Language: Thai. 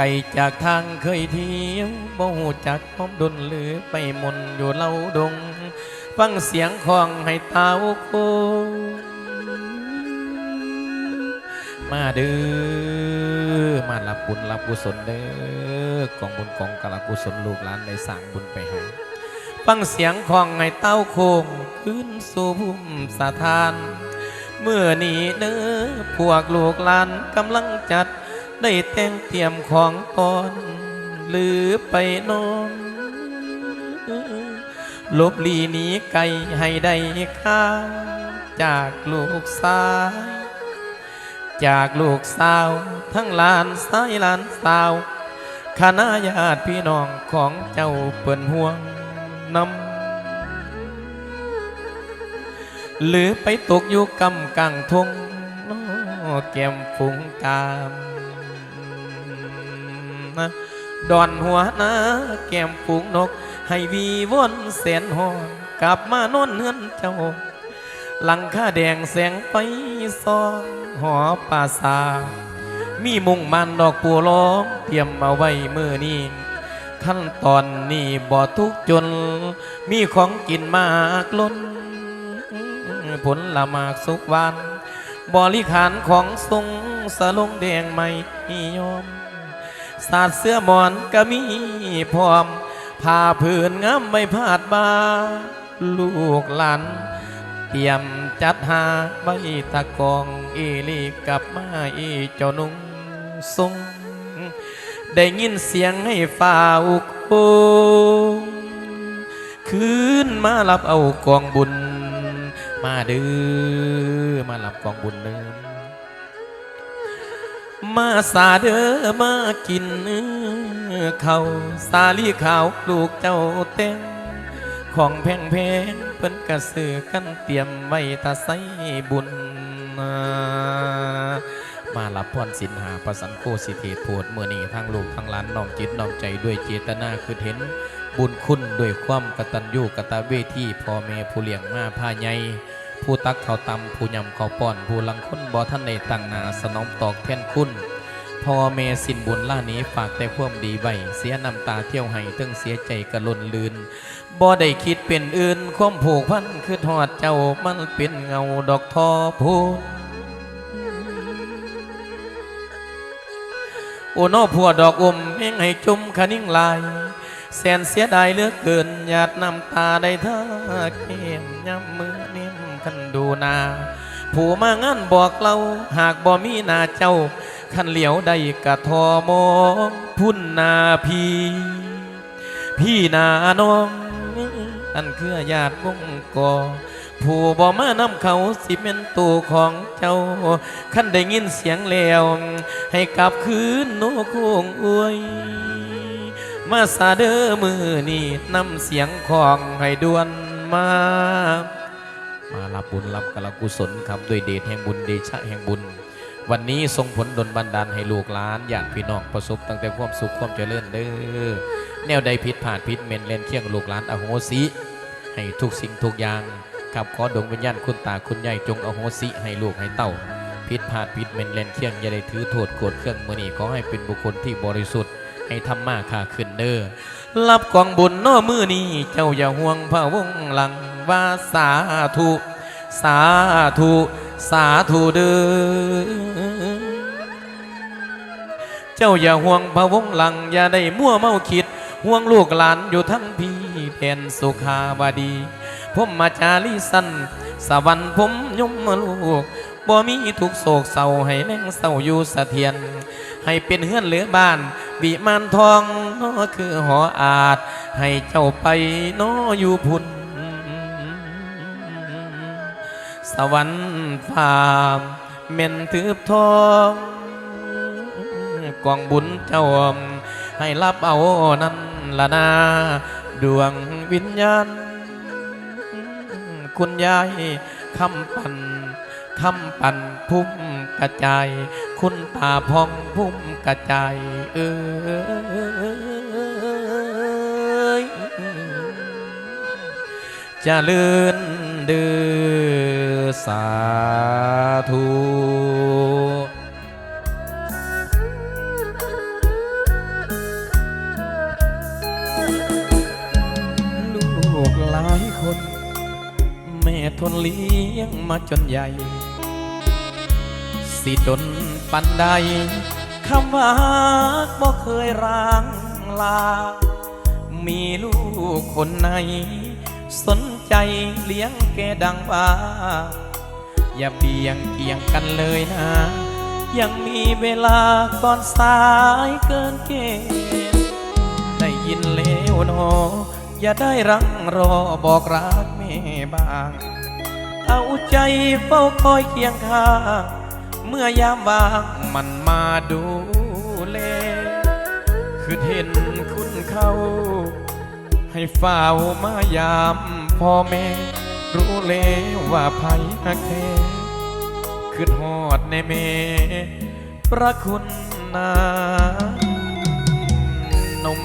ไกลจากทางเคยเที่ยวบ่หูจักพร้อมดนหรือไปมนอยู่เล่าดง ฟังเสียงของให้เต้าโคมาเด้อมารับบุญรับกุศลเด้อกองบุญกองกะลกุศลลูกหลานได้สร้างบุญไปให้ฟังเสียงของไห้เต้าโคงขึ้นสู่ภูมิสถาน เมื่อนี้เด้อพวกลูกหลานกำลังจัด ได้แต่งเตรียมของตอนหรือไปนอนลบลีหนีไก่ให้ได้ข้าจากลูกสาย จากลูกสาว ทั้งลานสายลานสาวคณะญาติพี่น้องของเจ้าเปิ่นห่วงนำหรือไปตกอยู่กำกลางทงน้อแก้มฝูงกาม นะดอนหัวน้าแก้มฝูงนก ให้วีวนแสนหอนกลับมานอนเนือนเจ้า หลังคาแดงแสงไฟซองหอป่าสาทมีมุงมันดอกปูร้องเตรียมเอาไว้มือนี้ขั้นตอนนี้บ่ทุกจน มีของกินมากล้น ผลละมากสุกวานบริขารของทรงสลงแดงไม่นิยม สาดเสื้อหมอนก็มีพร้อมผ้าผืนงามไม่พาดบาลูกหลานเตรียมจัดหาไว้ตะกองอีลีกลับมาอีเจ้านุ่งทรงได้ยินเสียงให้ฝ่าอุกโงคืนมารับเอากองบุญ มาเด้อมารับกองบุญเดิม มาสาเดอมากินเขาสาลีขาวลูกเจ้าเต้งของแพงแพงเพิ่นกระสือกันเตรียมไว้ตาใสบุญ มารับพรสินหาประสันโคสิเทศโพดเมื่อนี้ทางลูกทางหลานน้อมจิตน้อมใจด้วยเจตนาคือเห็นบุญคุณด้วยความกตัญญูกตเวทีพ่อแม่ผู้เลี้ยงมาผ้าใหญ่ ผู้ตักเขาตำผู้ยำเขาป้อนผู้ลังคนบ่ท่านในตั้งนาสนองตอกแท่นคุณพ่อแม่สินบุญล่านี้ฝากแต่ความดีไว้เสียน้ำตาเที่ยวให้ตึงเสียใจกระล่นลืนบ่ได้คิดเป็นอื่น ความผูกพันคือทอดเจ้ามันเป็นเงาดอกทอพูนโอ้นอผัวดอกอมแม่งให้จุ่มคนิ่งลาย แสนเสียดายเลือกเกินหยาดน้ำตาได้ท่าเข้มย้ำมือเน้ม คันดูนา ผู้มางานบอกเราหากบ่มีนาเจ้าคันเหลียวได้กะทอมองพุ่นนาพีพี่นาน้องอันเคือญาติวงกอผู้บ่มานำเขาสิเป็นตัวของเจ้าคันได้ยินเสียงแล้ว ให้กลับคืนโนโคงอวยมาสาเดอมือนี่นำเสียงของให้ดวนมา มารับบุญรับกลกุศลครับด้วยเดชแห่งบุญเดชะแห่งบุญ วันนี้ทรงผลดลบันดาลให้ลูกหลานญาติพี่น้องประสบตั้งแต่ความสุขความเจริญเด้อแนวใดผิดพลาดผิดเมนเลนเคี่ยงลูกหลานอโหสิให้ทุกสิ่งทุกอย่างครับขอดวงวิญญาณคุณตาคุณยายจงอโหสิให้ลูกให้เต้าผิดพลาดผิดเมนเลนเคี่ยงอย่าได้ถือโทษโกรธเครื่องมือนี้ขอให้เป็นบุคคลที่บริสุทธิ์ให้ทำมาค่าขึ้นเด้อรับกองบุญน้อมือนี้เจ้าอย่าห่วงพระวงหลัง ว่าสาธุ สาธุ สาธุเด้อเจ้าอย่าห่วงพะวงหลัง อย่าได้มั่วเมาคิด ห่วงลูกหลานอยู่ทั้งพี่แผ่นสุขาวดีผมมาจารีสันสวรรค์ผมยมมาลูกบ่มีทุกโศกเศร้าให้แม่งเศร้าอยู่สะเสถียรให้เป็นเฮือนเหลือบ้านวิมานทองนอคือหออาจให้เจ้าไปนออยู่พุ่น สวรรค์ฟ้าเม่นถืบทองกองบุญเจ้ามให้รับเอานั่นละนา ดวงวิญญาณ คุณยายคำปันคำปันพุ่มกระจาย คุณตาพองพุ่มกระจาย เออเจริญเดือ สาธุลูกหลายคน แม่ทนเลี้ยงมาจนใหญ่ สิดนปันใดคำว่าบ่เคยร้างลา มีลูกคนไหนสน ใจเลี้ยงแกดังว่า อย่าเบี่ยงเกี่ยงกันเลยนะ ยังมีเวลาก่อนสายเกินเกณฑ์ได้ยินแล้วหนออย่าได้รังรอบอกรักแม่บ้าง เอาใจเฝ้าคอยเคียงข้างเมื่อยามว่างมันมาดูแลคือเห็นคุณเขา ให้เฝ้ามายามพ่อแม่ รู้แล้วว่าภัยหักแท้นหอดในเมพระคุณนานม